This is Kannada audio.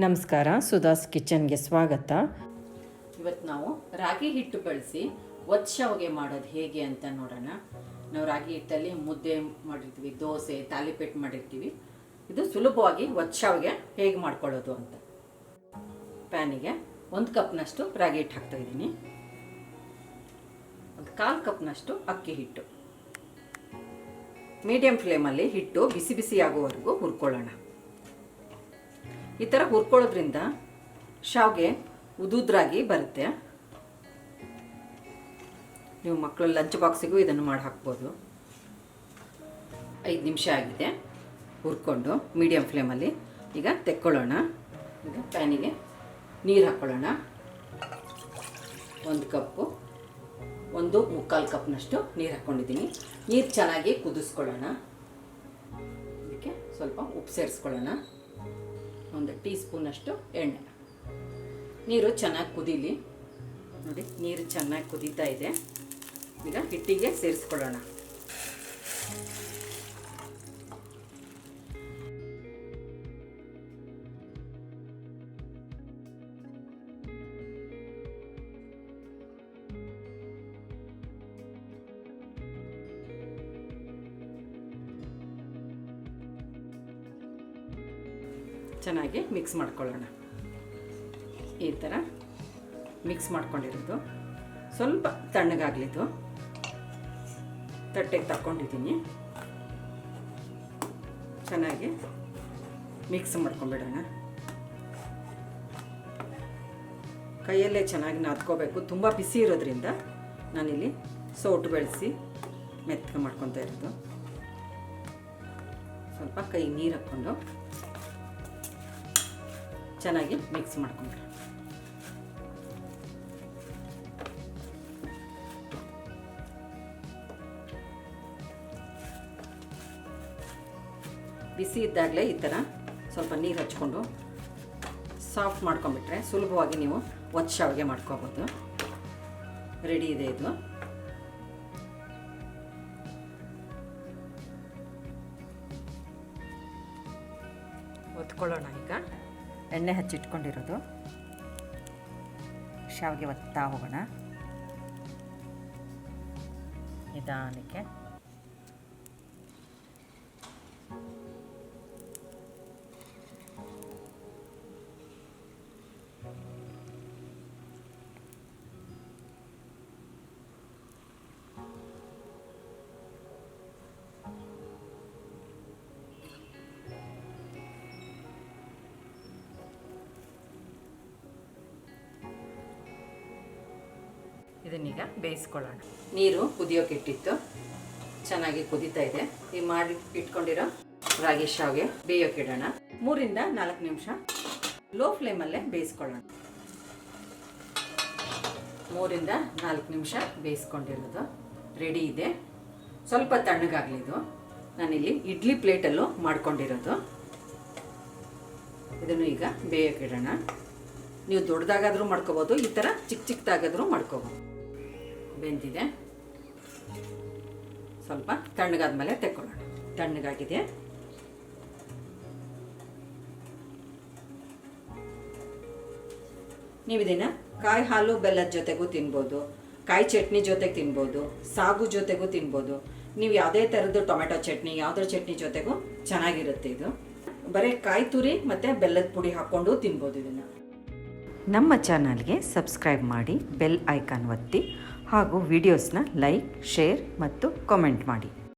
ನಮಸ್ಕಾರ ಸುಧಾಸ್ ಕಿಚನ್ಗೆ ಸ್ವಾಗತ. ಇವತ್ತು ನಾವು ರಾಗಿ ಹಿಟ್ಟು ಬಳಸಿ ಒತ್ ಮಾಡೋದು ಹೇಗೆ ಅಂತ ನೋಡೋಣ. ನಾವು ರಾಗಿ ಹಿಟ್ಟಲ್ಲಿ ಮುದ್ದೆ ಮಾಡಿರ್ತೀವಿ, ದೋಸೆ, ತಾಲಿಪೆಟ್ಟು ಮಾಡಿರ್ತೀವಿ. ಇದು ಸುಲಭವಾಗಿ ಒತ್ ಹೇಗೆ ಮಾಡ್ಕೊಳ್ಳೋದು ಅಂತ. ಪ್ಯಾನಿಗೆ ಒಂದು ಕಪ್ನಷ್ಟು ರಾಗಿ ಹಿಟ್ಟು ಹಾಕ್ತಾ ಇದ್ದೀನಿ. ಒಂದು ಕಾಲು ಕಪ್ನಷ್ಟು ಅಕ್ಕಿ ಹಿಟ್ಟು. ಮೀಡಿಯಂ ಫ್ಲೇಮಲ್ಲಿ ಹಿಟ್ಟು ಬಿಸಿ ಬಿಸಿ ಆಗುವವರೆಗೂ ಹುರ್ಕೊಳ್ಳೋಣ. ಈ ಥರ ಹುರ್ಕೊಳ್ಳೋದ್ರಿಂದ ಶಾವಿಗೆ ಉದುದ್ರಾಗಿ ಬರುತ್ತೆ. ನೀವು ಮಕ್ಕಳು ಲಂಚ್ ಬಾಕ್ಸಿಗೂ ಇದನ್ನು ಮಾಡಿ ಹಾಕ್ಬೋದು. ಐದು ನಿಮಿಷ ಆಗಿದೆ ಹುರ್ಕೊಂಡು ಮೀಡಿಯಮ್ ಫ್ಲೇಮಲ್ಲಿ ಈಗ ತೆಕ್ಕೊಳ್ಳೋಣ. ಈಗ ಪ್ಯಾನಿಗೆ ನೀರು ಹಾಕ್ಕೊಳ್ಳೋಣ ಒಂದು ಕಪ್ಪು, ಒಂದು ಮುಕ್ಕಾಲು ಕಪ್ನಷ್ಟು ನೀರು ಹಾಕ್ಕೊಂಡಿದ್ದೀನಿ ನೀರು ಚೆನ್ನಾಗಿ ಕುದಿಸ್ಕೊಳ್ಳೋಣ. ಇದಕ್ಕೆ ಸ್ವಲ್ಪ ಉಪ್ಪು ಸೇರಿಸ್ಕೊಳ್ಳೋಣ. ಒಂದು ಟೀ ಸ್ಪೂನಷ್ಟು ಎಣ್ಣೆ. ನೀರು ಚೆನ್ನಾಗಿ ಕುದೀಲಿ. ನೋಡಿ, ನೀರು ಚೆನ್ನಾಗಿ ಕುದೀತಾ ಇದೆ. ಈಗ ಹಿಟ್ಟಿಗೆ ಸೇರಿಸ್ಕೊಳ್ಳೋಣ. ಚೆನ್ನಾಗಿ ಮಿಕ್ಸ್ ಮಾಡ್ಕೊಳ್ಳೋಣ. ಈ ಥರ ಮಿಕ್ಸ್ ಮಾಡ್ಕೊಂಡಿರೋದು. ಸ್ವಲ್ಪ ತಣ್ಣಗಾಗ್ಲಿದ್ದು ತಟ್ಟೆಗೆ ತಗೊಂಡಿದ್ದೀನಿ ಚೆನ್ನಾಗಿ ಮಿಕ್ಸ್ ಮಾಡ್ಕೊಂಬಿಡೋಣ. ಕೈಯಲ್ಲೇ ಚೆನ್ನಾಗಿ ನಾದ್ಕೋಬೇಕು. ತುಂಬ ಬಿಸಿ ಇರೋದ್ರಿಂದ ನಾನಿಲ್ಲಿ ಸೌಟು ಬೆಳೆಸಿ ಮೆತ್ತಗೆ ಮಾಡ್ಕೊತಾ ಇರೋದು. ಸ್ವಲ್ಪ ಕೈ ನೀರು ಹಾಕ್ಕೊಂಡು ಚೆನ್ನಾಗಿ ಮಿಕ್ಸ್ ಮಾಡ್ಕೊಂಡ್ರೆ. ಬಿಸಿ ಇದ್ದಾಗಲೇ ಈ ಥರ ಸ್ವಲ್ಪ ನೀರು ಹಚ್ಕೊಂಡು ಸಾಫ್ಟ್ ಮಾಡ್ಕೊಂಬಿಟ್ರೆ ಸುಲಭವಾಗಿ ನೀವು ಒಚ್ಚ ಶಾವಿಗೆ ಮಾಡ್ಕೋಬೋದು. ರೆಡಿ ಇದೆ ಇದು. ಒತ್ಕೊಳ್ಳೋಣ ಈಗ. ಎಣ್ಣೆ ಹಚ್ಚಿಟ್ಕೊಂಡಿರೋದು. ಶಾವಿಗೆ ಒತ್ತಾ ಹೋಗೋಣ. ನಿಧಾನಕ್ಕೆ. ಇದನ್ನೀಗ ಬೇಯಿಸ್ಕೊಳ್ಳೋಣ. ನೀರು ಕುದಿಯೋಕೆ ಇಟ್ಟಿತ್ತು. ಚೆನ್ನಾಗಿ ಕುದೀತಾ ಇದೆ. ಈ ಮಾಡಿ ಇಟ್ಕೊಂಡಿರೋ ರಾಗಿ ಶಾವ್ಗೆ ಬೇಯೋಕೆ ಇಡೋಣ. ಮೂರಿಂದ ನಾಲ್ಕು ನಿಮಿಷ ಲೋ ಫ್ಲೇಮಲ್ಲೇ ಬೇಯಿಸ್ಕೊಳ್ಳೋಣ. ಮೂರಿಂದ ನಾಲ್ಕು ನಿಮಿಷ ಬೇಯಿಸ್ಕೊಂಡಿರೋದು ರೆಡಿ ಇದೆ. ಸ್ವಲ್ಪ ತಣ್ಣಗಾಗಲಿದು ನಾನಿಲ್ಲಿ ಇಡ್ಲಿ ಪ್ಲೇಟಲ್ಲೂ ಮಾಡ್ಕೊಂಡಿರೋದು. ಇದನ್ನು ಈಗ ಬೇಯೋಕೆ ಇಡೋಣ. ನೀವು ದೊಡ್ಡದಾಗಾದರೂ ಮಾಡ್ಕೋಬೋದು, ಈ ಥರ ಚಿಕ್ಕ ಚಿಕ್ಕದಾಗಾದರೂ ಮಾಡ್ಕೋಬೋದು. ಬೆಂದಿದೆ. ಸ್ವಲ್ಪ ತಣ್ಣಗಾದ ಮೇಲೆ ತೆಕ್ಕೊಳ್ಳೋಣ. ತಣ್ಣಗಾಗಿದೆ. ನೀವು ಇದನ್ನು ಕಾಯಿ ಹಾಲು ಬೆಲ್ಲದ ಜೊತೆಗೂ ತಿನ್ಬೋದು, ಕಾಯಿ ಚಟ್ನಿ ಜೊತೆಗೆ ತಿನ್ಬೋದು, ಸಾಗು ಜೊತೆಗೂ ತಿನ್ಬೋದು. ನೀವು ಯಾವುದೇ ಥರದ್ದು ಟೊಮೆಟೊ ಚಟ್ನಿ ಯಾವುದ್ರ ಚಟ್ನಿ ಜೊತೆಗೂ ಚೆನ್ನಾಗಿರುತ್ತೆ ಇದು. ಬರೀ ಕಾಯಿ ತುರಿ ಮತ್ತು ಬೆಲ್ಲದ ಪುಡಿ ಹಾಕ್ಕೊಂಡು ತಿನ್ಬೋದು ಇದನ್ನು. ನಮ್ಮ ಚಾನಲ್ಗೆ ಸಬ್ಸ್ಕ್ರೈಬ್ ಮಾಡಿ, ಬೆಲ್ ಐಕಾನ್ ಒತ್ತಿ ಹಾಗೂ ವಿಡಿಯೋಸ್ನ ಲೈಕ್ ಶೇರ್ ಮತ್ತು ಕಾಮೆಂಟ್ ಮಾಡಿ.